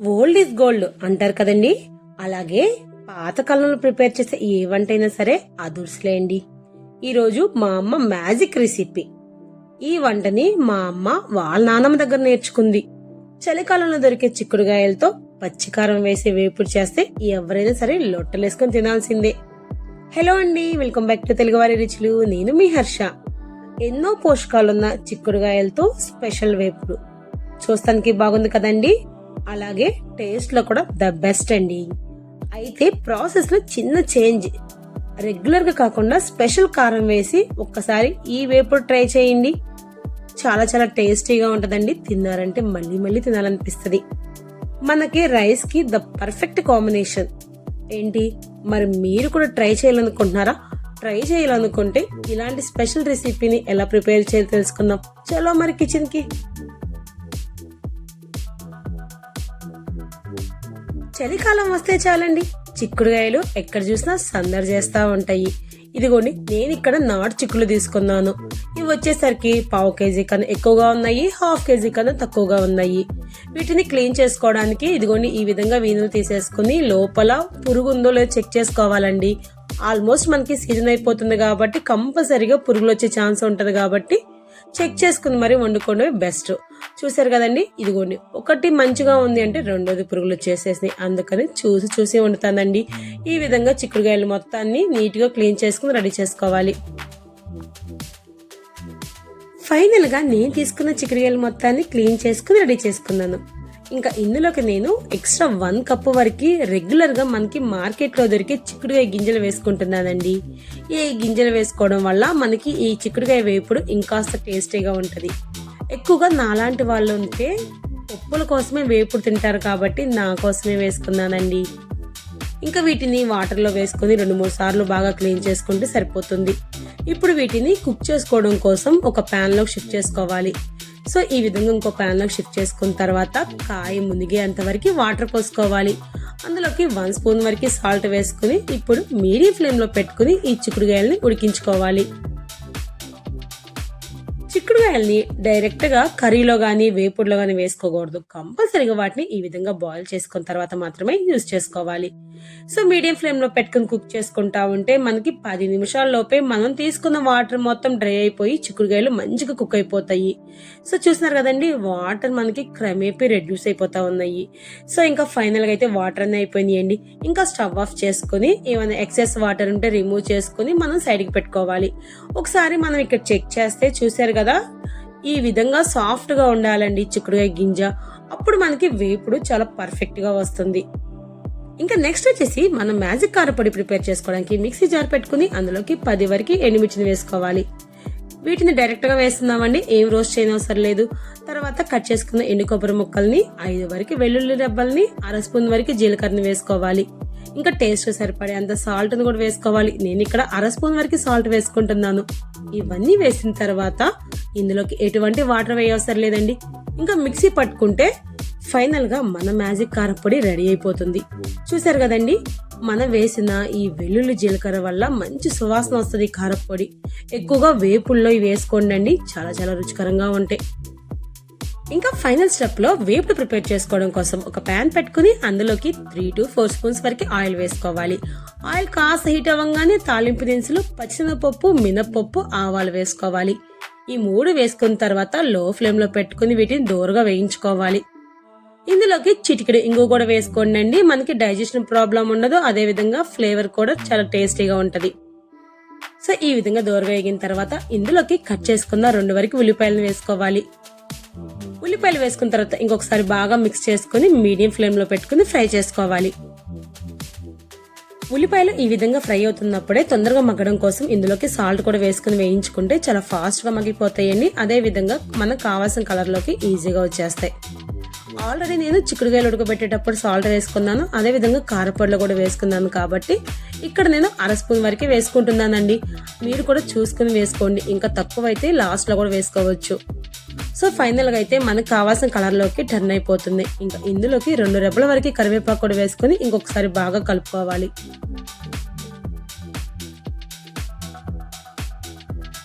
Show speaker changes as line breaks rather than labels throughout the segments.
Old is gold అంటారు కదండి. అలాగే పాతకాలంలో ప్రిపేర్ చేసే ఏ వంట అయినా సరే అదుర్సులేండి ఈరోజు మా అమ్మ మ్యాజిక్ రెసిపీ ఈ వంటని మా అమ్మ వాళ్ళ నాన్నమ్మ దగ్గర నేర్చుకుంది. చలికాలంలో దొరికే చిక్కుడుగాయలతో పచ్చికారం వేసి వేపుడు చేస్తే ఎవరైనా సరే లొట్టలేసుకొని తినాల్సిందే. హలో అండి వెల్కమ్ బ్యాక్ టు తెలుగువారి రుచులు. నేను మీ హర్ష. ఎన్నో పోషకాలున్న చిక్కుడుగాయలతో స్పెషల్ వేపుడు. చూస్తానికి బాగుంది కదండి. అలాగే టేస్ట్లో కూడా ద బెస్ట్ అండి. అయితే ప్రాసెస్లో చిన్న చేంజ్. రెగ్యులర్గా కాకుండా స్పెషల్ కారం వేసి ఒక్కసారి ఈ వేపుడు ట్రై చేయండి. చాలా చాలా టేస్టీగా ఉంటుందండి. తిన్నారంటే మళ్ళీ మళ్ళీ తినాలనిపిస్తుంది. మనకి రైస్కి ద పర్ఫెక్ట్ కాంబినేషన్. ఏంటి? మరి మీరు కూడా ట్రై చేయాలనుకుంటున్నారా? ట్రై చేయాలనుకుంటే ఇలాంటి స్పెషల్ రెసిపీని ఎలా ప్రిపేర్ చేయాలో తెలుసుకుందాం. చలో మరి కిచెన్కి. చలికాలం వస్తే చాలండి. చిక్కుడుగాయలు ఎక్కడ చూసినా సందడి చేస్తూ ఉంటాయి. ఇదిగోండి నేను ఇక్కడ నాటు చిక్కులు తీసుకున్నాను. ఇవి వచ్చేసరికి పావు కేజీ కన్నా ఎక్కువగా ఉన్నాయి హాఫ్ కేజీ కన్నా తక్కువగా ఉన్నాయి. వీటిని క్లీన్ చేసుకోవడానికి ఇదిగోండి ఈ విధంగా వీణులు తీసేసుకుని లోపల పురుగు ఉందో లేదో చెక్ చేసుకోవాలండి. ఆల్మోస్ట్ మనకి సీజన్ అయిపోతుంది కాబట్టి కంపల్సరీగా పురుగులు వచ్చే ఛాన్స్ ఉంటుంది కాబట్టి చెక్ చేసుకుని మరి వండుకోవడమే బెస్ట్. చూసారు కదండి? ఇదిగోండి ఒకటి మంచిగా ఉంది అంటే రెండోది పురుగులు వచ్చేసేసి అందుకని చూసి చూసి వండుతానండి. ఈ విధంగా చిక్కుడుగాయలు మొత్తాన్ని నీట్గా క్లీన్ చేసుకుని రెడీ చేసుకోవాలి. ఫైనల్గా నేను తీసుకున్న చిక్కుడుగాయలు మొత్తాన్ని క్లీన్ చేసుకుని రెడీ చేసుకున్నాను. ఇంకా ఇందులోకి నేను ఎక్స్ట్రా వన్ కప్ వరకు రెగ్యులర్గా మనకి మార్కెట్లో దొరికే చిక్కుడుగాయ గింజలు వేసుకుంటున్నానండి. ఈ గింజలు వేసుకోవడం వల్ల మనకి ఈ చిక్కుడుగాయ వేపుడు ఇంకాస్త టేస్టీగా ఉంటుంది. ఎక్కువగా నాలాంటి వాళ్ళు ఉంటే పప్పుల కోసమే వేపుడు తింటారు కాబట్టి నా కోసమే వేసుకున్నానండి. ఇంకా వీటిని వాటర్లో వేసుకొని రెండు మూడు సార్లు బాగా క్లీన్ చేసుకుంటే సరిపోతుంది. ఇప్పుడు వీటిని కుక్ చేసుకోవడం కోసం ఒక ప్యాన్లోకి షిఫ్ట్ చేసుకోవాలి. సో ఈ విధంగా ఇంకో ప్యాన్లోకి షిఫ్ట్ చేసుకున్న తర్వాత కాయ మునిగేంత వరకు వాటర్ పోసుకోవాలి. అందులోకి వన్ స్పూన్ వరకు సాల్ట్ వేసుకుని ఇప్పుడు మీడియం ఫ్లేమ్లో పెట్టుకుని ఈ చిక్కుడుగాయల్ని ఉడికించుకోవాలి. చిక్కుడుకాయల్ని డైరెక్ట్గా కర్రీలో గానీ వేపుడులో గానీ వేసుకోకూడదు. కంపల్సరీగా వాటిని ఈ విధంగా బాయిల్ చేసుకున్న తర్వాత మాత్రమే యూజ్ చేసుకోవాలి. సో మీడియం ఫ్లేమ్లో పెట్టుకుని కుక్ చేసుకుంటా ఉంటే మనకి పది నిమిషాల్లోపే మనం తీసుకున్న వాటర్ మొత్తం డ్రై అయిపోయి చిక్కుడుగాయలు మంచిగా కుక్ అయిపోతాయి. సో చూసినారు కదండి వాటర్ మనకి క్రమేపీ రెడ్యూస్ అయిపోతా ఉన్నాయి. సో ఇంకా ఫైనల్గా అయితే వాటర్ అన్నీ అయిపోయినాయండి. ఇంకా స్టవ్ ఆఫ్ చేసుకుని ఏమైనా ఎక్సెస్ వాటర్ ఉంటే రిమూవ్ చేసుకుని మనం సైడ్కి పెట్టుకోవాలి. ఒకసారి మనం ఇక్కడ చెక్ చేస్తే చూసారు కదా ఈ విధంగా సాఫ్ట్గా ఉండాలండి చిక్కుడుగాయ గింజ. అప్పుడు మనకి వేపుడు చాలా పర్ఫెక్ట్గా వస్తుంది. ఇంకా నెక్స్ట్ వచ్చేసి మనం మ్యాజిక్ కారపొడి ప్రిపేర్ చేసుకోవడానికి మిక్సీ జార్ పెట్టుకుని అందులోకి పది వరకు ఎండుమిర్చిని వేసుకోవాలి. వీటిని డైరెక్ట్గా వేస్తున్నామండి. ఏం రోస్ట్ చేయనవసరం లేదు. తర్వాత కట్ చేసుకున్న ఎండు కొబ్బరి ముక్కల్ని ఐదు వరకు వెల్లుల్లి రెబ్బల్ని అర స్పూన్ వరకు జీలకర్రని వేసుకోవాలి. ఇంకా టేస్ట్ సరిపడే అంత సాల్ట్ కూడా వేసుకోవాలి. నేను ఇక్కడ అర స్పూన్ వరకు సాల్ట్ వేసుకుంటున్నాను. ఇవన్నీ వేసిన తర్వాత ఇందులోకి ఎటువంటి వాటర్ వేయవసరం లేదండి. ఇంకా మిక్సీ పట్టుకుంటే ఫైనల్గా మన మ్యాజిక్ కారపొడి రెడీ అయిపోతుంది. చూసారు కదండి? మనం వేసిన ఈ వెల్లుల్లి జీలకర్ర వల్ల మంచి సువాసన వస్తుంది కారపొడి ఎక్కువగా వేపుల్లో ఇవి వేసుకోండి చాలా చాలా రుచికరంగా ఉంటాయి. ఇంకా ఫైనల్ స్టెప్లో వేపుడు ప్రిపేర్ చేసుకోవడం కోసం ఒక ప్యాన్ పెట్టుకుని అందులోకి త్రీ టు ఫోర్ స్పూన్స్ వరకు ఆయిల్ వేసుకోవాలి. ఆయిల్ కాస్త హీట్ అవ్వగానే తాలింపు దినుసులు పచ్చినపప్పు మినప్పప్పు ఆవాలు వేసుకోవాలి. ఈ మూడు వేసుకున్న తర్వాత లో ఫ్లేమ్లో పెట్టుకుని వీటిని దూరగా వేయించుకోవాలి. ఇందులోకి చిటికెడు ఇంగు కూడా వేసుకోండి అండి మనకి డైజెషన్ ప్రాబ్లం ఉండదు. అదే విధంగా ఫ్లేవర్ కూడా చాలా టేస్టీగా ఉంటది. సో ఈ విధంగా దోర వేగిన తర్వాత ఇందులోకి కట్ చేసుకున్న రెండు వరకు ఉల్లిపాయలను వేసుకోవాలి. ఉల్లిపాయలు వేసుకున్న తర్వాత ఇంకొకసారి బాగా మిక్స్ చేసుకుని మీడియం ఫ్లేమ్లో పెట్టుకుని ఫ్రై చేసుకోవాలి. ఉల్లిపాయలు ఈ విధంగా ఫ్రై అవుతున్నప్పుడే తొందరగా మగ్గడం కోసం ఇందులోకి సాల్ట్ కూడా వేసుకుని వేయించుకుంటే చాలా ఫాస్ట్గా మగ్గిపోతాయండి. అదే విధంగా మనకు కావాల్సిన కలర్లోకి ఈజీగా వచ్చేస్తాయి. ఆల్రెడీ నేను చిక్కుడుగాయలు ఉడకబెట్టేటప్పుడు సాల్ట్ వేసుకున్నాను. అదే విధంగా కారపొడిలో కూడా వేసుకున్నాను కాబట్టి ఇక్కడ నేను అర స్పూన్ వరకే వేసుకుంటున్నానండి. మీరు కూడా చూసుకుని వేసుకోండి. ఇంకా తక్కువ అయితే లాస్ట్లో కూడా వేసుకోవచ్చు. సో ఫైనల్గా అయితే మనకు కావాల్సిన కలర్లోకి టర్న్ అయిపోతుంది. ఇంకా ఇందులోకి రెండు రెబ్బల వరకు కరివేపాకు కూడా వేసుకుని ఇంకొకసారి బాగా కలుపుకోవాలి.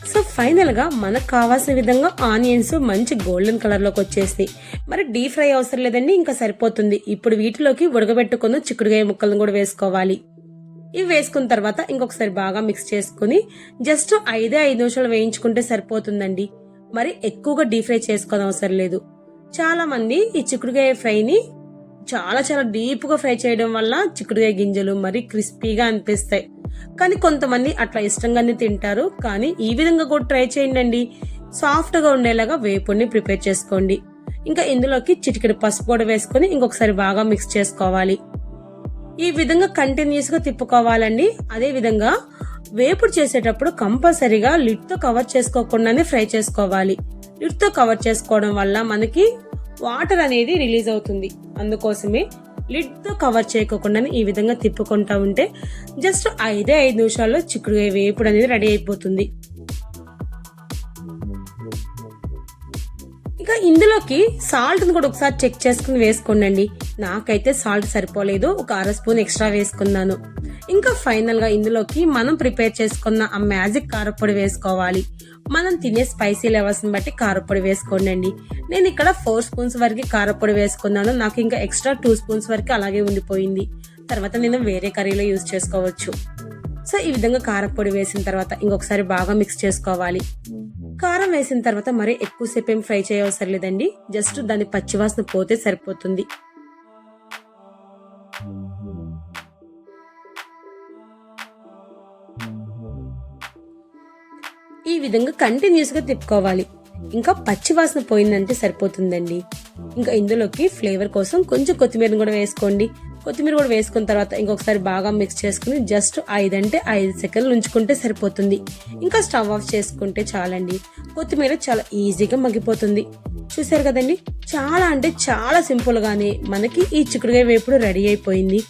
సో ఫైనల్గా మనకు కావాల్సిన విధంగా ఆనియన్స్ మంచి గోల్డెన్ కలర్లోకి వచ్చేసి మరి డీప్ ఫ్రై అవసరం లేదండి ఇంకా సరిపోతుంది. ఇప్పుడు వీటిలోకి ఉడకబెట్టుకున్న చిక్కుడుగాయ ముక్కలను కూడా వేసుకోవాలి. ఇవి వేసుకున్న తర్వాత ఇంకొకసారి బాగా మిక్స్ చేసుకుని జస్ట్ ఐదే ఐదు నిమిషాలు వేయించుకుంటే సరిపోతుందండి. మరి ఎక్కువగా డీప్ ఫ్రై చేసుకోవడం అవసరం లేదు. చాలా మంది ఈ చిక్కుడుగాయ ఫ్రైని చాలా చాలా డీప్గా ఫ్రై చేయడం వల్ల చిక్కుడుగాయ గింజలు మరి క్రిస్పీగా అనిపిస్తాయి. కానీ కొంతమంది అట్లా ఇష్టంగానే తింటారు. కానీ ఈ విధంగా కూడా ట్రై చేయండి సాఫ్ట్గా ఉండేలాగా వేపుడిని ప్రిపేర్ చేసుకోండి. ఇంకా ఇందులోకి చిటికెడు పసుపు కూడా వేసుకొని ఇంకొకసారి బాగా మిక్స్ చేసుకోవాలి. ఈ విధంగా కంటిన్యూస్గా తిప్పుకోవాలండి. అదే విధంగా వేపుడు చేసేటప్పుడు కంపల్సరీగా లిడ్తో కవర్ చేసుకోకుండానే ఫ్రై చేసుకోవాలి. లిడ్తో కవర్ చేసుకోవడం వల్ల మనకి వాటర్ అనేది రిలీజ్ అవుతుంది. అందుకోసమే లిడ్తో కవర్ చేయకోకుండానే ఈ విధంగా తిప్పుకుంటా ఉంటే జస్ట్ ఐదే ఐదు నిమిషాల్లో చిక్కుడుకాయ వేపుడు అనేది రెడీ అయిపోతుంది. ఇంకా ఇందులోకి సాల్ట్ని కూడా ఒకసారి చెక్ చేసుకుని వేసుకోండి నాకైతే సాల్ట్ సరిపోలేదు ఒక అర స్పూన్ ఎక్స్ట్రా వేసుకున్నాను. ఇంకా ఫైనల్గా ఇందులోకి మనం ప్రిపేర్ చేసుకున్న ఆ మ్యాజిక్ కారపొడి వేసుకోవాలి. మనం తినే స్పైసీ లెవెల్స్ని బట్టి కారపొడి వేసుకోండి నేను ఇక్కడ ఫోర్ స్పూన్స్ వరకు కారపొడి వేసుకున్నాను. నాకు ఇంకా ఎక్స్ట్రా టూ స్పూన్స్ వరకు అలాగే ఉండిపోయింది. తర్వాత నేను వేరే కర్రీలో యూజ్ చేసుకోవచ్చు. సో ఈ విధంగా కారపొడి వేసిన తర్వాత ఇంకొకసారి బాగా మిక్స్ చేసుకోవాలి. కారం వేసిన తర్వాత మరి ఎక్కువసేపు ఏం ఫ్రై చేయవసరం లేదండి. జస్ట్ దాని పచ్చివాసన పోతే సరిపోతుంది. విధంగా కంటిన్యూస్గా తిప్పుకోవాలి. ఇంకా పచ్చి వాసన పోయిందంటే సరిపోతుందండి. ఇంకా ఇందులోకి ఫ్లేవర్ కోసం కొంచెం కొత్తిమీరని కూడా వేసుకోండి. కొత్తిమీర కూడా వేసుకున్న తర్వాత ఇంకొకసారి బాగా మిక్స్ చేసుకుని జస్ట్ ఐదు అంటే ఐదు సెకండ్లు ఉంచుకుంటే సరిపోతుంది. ఇంకా స్టవ్ ఆఫ్ చేసుకుంటే చాలండి. కొత్తిమీర చాలా ఈజీగా మగ్గిపోతుంది. చూసారు కదండి? చాలా అంటే చాలా సింపుల్గానే మనకి ఈ చిక్కుడుగా వేపుడు రెడీ అయిపోయింది.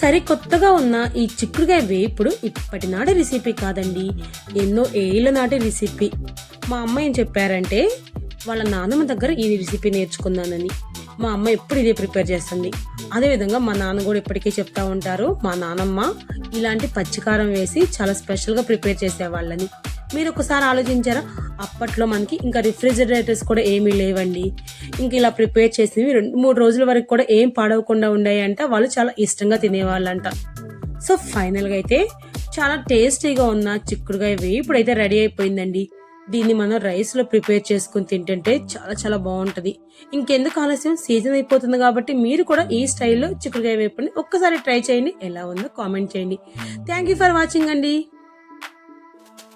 సరే కొత్తగా ఉన్న ఈ చిక్కుడుగాయ వేపుడు ఇప్పటి నాటి రెసిపీ కాదండి. ఎన్నో ఏళ్ళ నాటి రెసిపీ మా అమ్మ ఏం చెప్పారంటే వాళ్ళ నాన్నమ్మ దగ్గర ఈ రెసిపీ నేర్చుకున్నానని. మా అమ్మ ఎప్పుడు ఇదే ప్రిపేర్ చేస్తుంది. అదేవిధంగా మా నాన్న కూడా ఇప్పటికే చెప్తా ఉంటారు మా నానమ్మ ఇలాంటి పచ్చికారం వేసి చాలా స్పెషల్గా ప్రిపేర్ చేసేవాళ్ళని. మీరు ఒకసారి ఆలోచించారా? అప్పట్లో మనకి ఇంకా రిఫ్రిజిరేటర్స్ కూడా ఏమీ లేవండి. ఇంక ఇలా ప్రిపేర్ చేసినవి రెండు మూడు రోజుల వరకు కూడా ఏం పాడవకుండా ఉండాయంట. వాళ్ళు చాలా ఇష్టంగా తినేవాళ్ళంట. సో ఫైనల్గా అయితే చాలా టేస్టీగా ఉన్న చిక్కుడుగాయ ఇప్పుడైతే రెడీ అయిపోయిందండి. దీన్ని మనం రైస్లో ప్రిపేర్ చేసుకుని తింటుంటే చాలా చాలా బాగుంటుంది. ఇంకెందుకు ఆలస్యం? సీజన్ అయిపోతుంది కాబట్టి మీరు కూడా ఈ స్టైల్లో చిక్కుడుకాయ వేపుని ఒక్కసారి ట్రై చేయండి. ఎలా ఉందో కామెంట్ చేయండి. థ్యాంక్ యూ ఫర్ వాచింగ్ అండి.